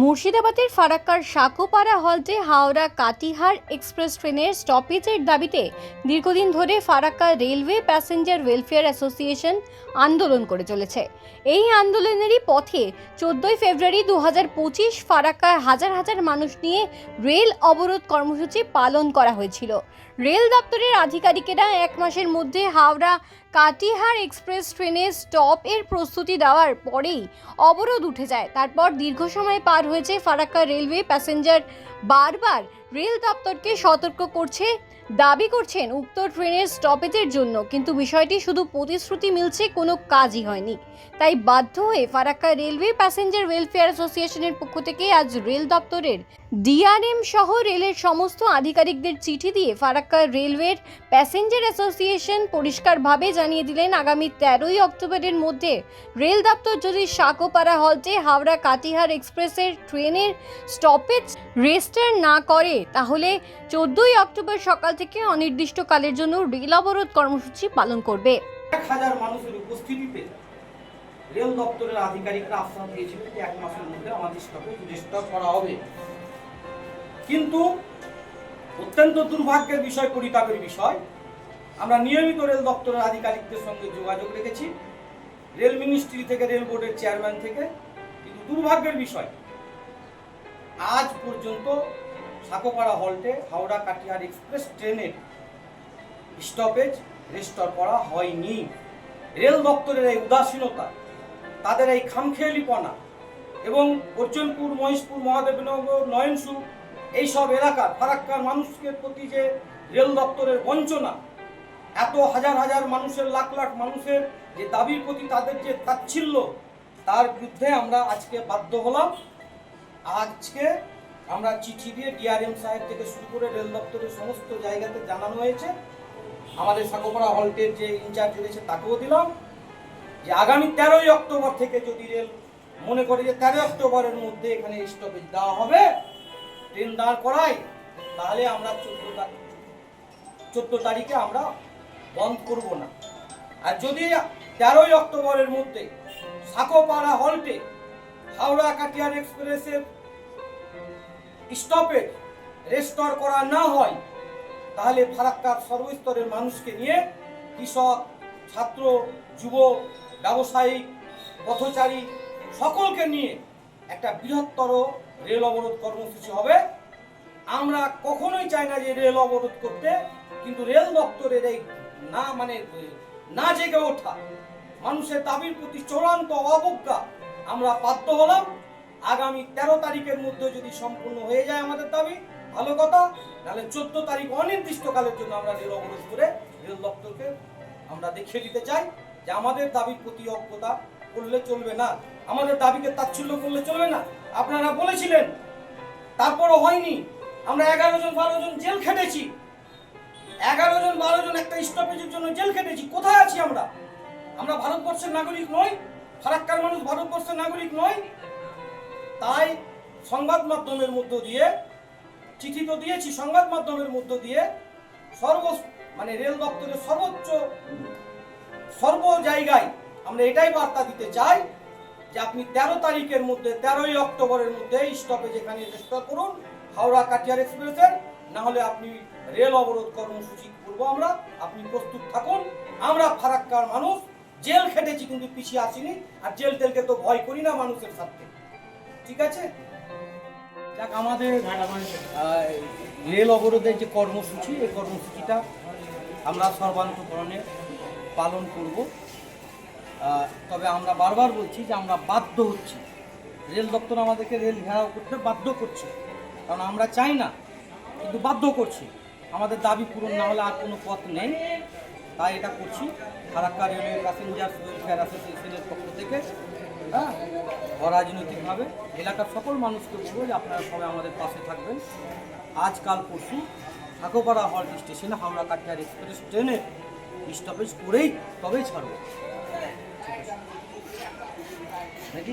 মুর্শিদাবাদের ফারাক্কার সাকোপাড়া হল্টে হাওড়া কাটিহার এক্সপ্রেস ট্রেনের স্টপেজের দাবিতে দীর্ঘদিন ধরে Farakka railway passenger welfare association আন্দোলন করে চলেছে। এই আন্দোলনেরই পথে চোদ্দোই ফেব্রুয়ারি দু হাজার পঁচিশ ফারাক্কায় হাজার হাজার মানুষ নিয়ে রেল অবরোধ কর্মসূচি পালন করা হয়েছিল। রেল দপ্তরের আধিকারিকেরা এক মাসের মধ্যে হাওড়া কাটিহার এক্সপ্রেস ট্রেনে স্টপ এর প্রস্তুতি দেওয়ার পরেই অবরোধ উঠে যায়। তারপর দীর্ঘ সময় পার হয়েছে ফারাক্কা রেলওয়ে প্যাসেঞ্জার। বারবার রেল দপ্তরকে সতর্ক করছে দাবি করছেন উক্ত ট্রেনের স্টপেজের জন্য, কিন্তু বিষয়টি শুধু প্রতিশ্রুতি মিলছে, কোনো কাজই হয়নি। তাই বাধ্য হয়ে ফারাক্কা রেলওয়ে প্যাসেঞ্জার ওয়েলফেয়ার অ্যাসোসিয়েশনের পক্ষ থেকে আজ রেল দপ্তরের ডিআরএম সহ রেলের সমস্ত আধিকারিকদের চিঠি দিয়ে ফারাক্কা রেলওয়ের প্যাসেঞ্জার অ্যাসোসিয়েশন পরিষ্কারভাবে জানিয়ে দিলেন, আগামী তেরোই অক্টোবরের মধ্যে রেল দপ্তর যদি সাকোপাড়া হল্টে, হাওড়া কাটিহার এক্সপ্রেসের ট্রেনের স্টপেজ রেজিস্টার না করে, তাহলে চোদ্দই অক্টোবর সকাল থেকে অনির্দিষ্টকালের জন্য রেল অবরোধ কর্মসূচি পালন করবে। এক হাজার মানুষের উপস্থিতিতে রেল দপ্তরের আধিকারিকরা আশ্বাস দিয়েছিলেন যে এক মাসের মধ্যে আমাদের স্টপে রেজিস্টার করা হবে। কিন্তু অত্যন্ত দুর্ভাগ্যের বিষয়, পরিতাপের বিষয়, আমরা নিয়মিত রেল দপ্তরের আধিকারিকদের সঙ্গে যোগাযোগ রেখেছি। রেল মিনিস্ট্রি থেকে, রেল বোর্ডের চেয়ারম্যান থেকে। কিন্তু দুর্ভাগ্যের বিষয়, আজ পর্যন্ত সাকোপাড়া হল্টে হাওড়া কাটিহার এক্সপ্রেস ট্রেনের স্টপেজ রেস্টোর করা হয়নি। রেল দপ্তরের এই উদাসীনতা, তাদের এই খামখেয়ালিপনা এবং অর্জুনপুর, মহেশপুর, মহাদেবনগর, নয়নসু, এইসব এলাকার ফারাক্কার মানুষের প্রতি যে রেল দপ্তরের বঞ্চনা, এত হাজার হাজার মানুষের, লাখ লাখ মানুষের যে দাবির প্রতি তাদের যে তাচ্ছিল্য, তার বিরুদ্ধে আমরা আজকে বাধ্য হলাম। আজকে আমরা চিঠি দিয়ে ডিআরএম সাহেব থেকে শুরু করে রেল দপ্তরের সমস্ত জায়গাতে জানানো হয়েছে। আমাদের সাকোপাড়া হল্টের যে ইনচার্জ রয়েছে, তাকেও দিলাম যে আগামী তেরোই অক্টোবর থেকে যদি রেল মনে করে যে তেরোই অক্টোবরের মধ্যে এখানে স্টপেজ দেওয়া হবে, ট্রেন দাঁড় করাই তাহলে আমরা চোদ্দ তারিখ চোদ্দ তারিখে আমরা বন্ধ করব না। আর যদি তেরোই অক্টোবরের মধ্যে সাকোপাড়া হল্টে, হাওড়া কাটিয়ার এক্সপ্রেসের স্টপেজ রেস্টোর করা না হয়, তাহলে ফারাক্কার সর্বস্তরের মানুষকে নিয়ে কৃষক, ছাত্র, যুব ব্যবসায়িক পথচারী সকলকে নিয়ে একটা বৃহত্তর রেল অবরোধ কর্মসূচি হবে। আমরা কখনোই চাই না যে রেল অবরোধ করতে, কিন্তু রেল দপ্তরের এই না মানে না জেগে ওঠা, মানুষের দাবির প্রতি চূড়ান্ত অবজ্ঞা, আমরা বাধ্য হলাম। আগামী তেরো তারিখের মধ্যে যদি সম্পূর্ণ হয়ে যায় আমাদের দাবি, ভালো কথা। তাহলে চোদ্দ তারিখ অনির্দিষ্টকালের জন্য আমরা রেল অবরোধ করে রেল দপ্তরকে আমরা দেখিয়ে দিতে চাই যে আমাদের দাবির প্রতি অজ্ঞতা করলে চলবে না। আমাদের দাবিকে তাচ্ছিল্য করলে চলবে না। আপনারা বলেছিলেন, তারপরও হয়নি। আমরা এগারো জন, বারো জন জেল খেটেছি। এগারো জন, বারো জন একটা স্টপেজের জন্য জেল খেটেছি। কোথায় আছি আমরা? আমরা ভারতবর্ষের নাগরিক নই, ফারাক্কার মানুষ ভারতবর্ষের নাগরিক নয় তাই সংবাদ মাধ্যমের মধ্য দিয়ে, চিঠি তো দিয়েছি, সংবাদ মাধ্যমের মধ্য দিয়ে সর্ব মানে রেল দপ্তরের সর্বোচ্চ, সর্ব জায়গায় আমরা এটাই বার্তা দিতে চাই যে আপনি তেরো তারিখের মধ্যে, তেরোই অক্টোবরের মধ্যে স্টপেজ এখানে রেজিস্টার করুন, হাওড়া কাটিয়ার এক্সপ্রেসের না হলে আপনি রেল অবরোধ কর্মসূচি করব আমরা, আপনি প্রস্তুত থাকুন, আমরা ফারাক্কার মানুষ, জেল খেটেছি কিন্তু পিছিয়ে আসিনি, আর জেল টেলকে তো ভয় করি না মানুষের সাথে ঠিক আছে? আমাদের রেল অবরোধের যে কর্মসূচি, এই কর্মসূচিটা আমরা সর্বান্তকরণে পালন করব। তবে আমরা বারবার বলছি যে আমরা বাধ্য হচ্ছি। রেল দপ্তর আমাদেরকে রেল ঘেরাও করতে বাধ্য করছে। কারণ আমরা চাই না, কিন্তু বাধ্য করছি। আমাদের দাবি পূরণ না হলে আর কোনো পথ নেই। তাই এটা করছি। ফারাক্কা রেলওয়ে প্যাসেঞ্জার ওয়েলফেয়ার অ্যাসোসিয়েশনের পক্ষ থেকে। হ্যাঁ। অরাজনৈতিকভাবে এলাকার সকল মানুষকে বলব যে আপনারা সবাই আমাদের পাশে থাকবেন। আজকাল পরশু ঠাকুরপাড়া হল্ট স্টেশনে হাওড়া কাটিয়ার এক্সপ্রেস ট্রেনে স্টপেজ করেই তবেই ছাড়বো। নাকি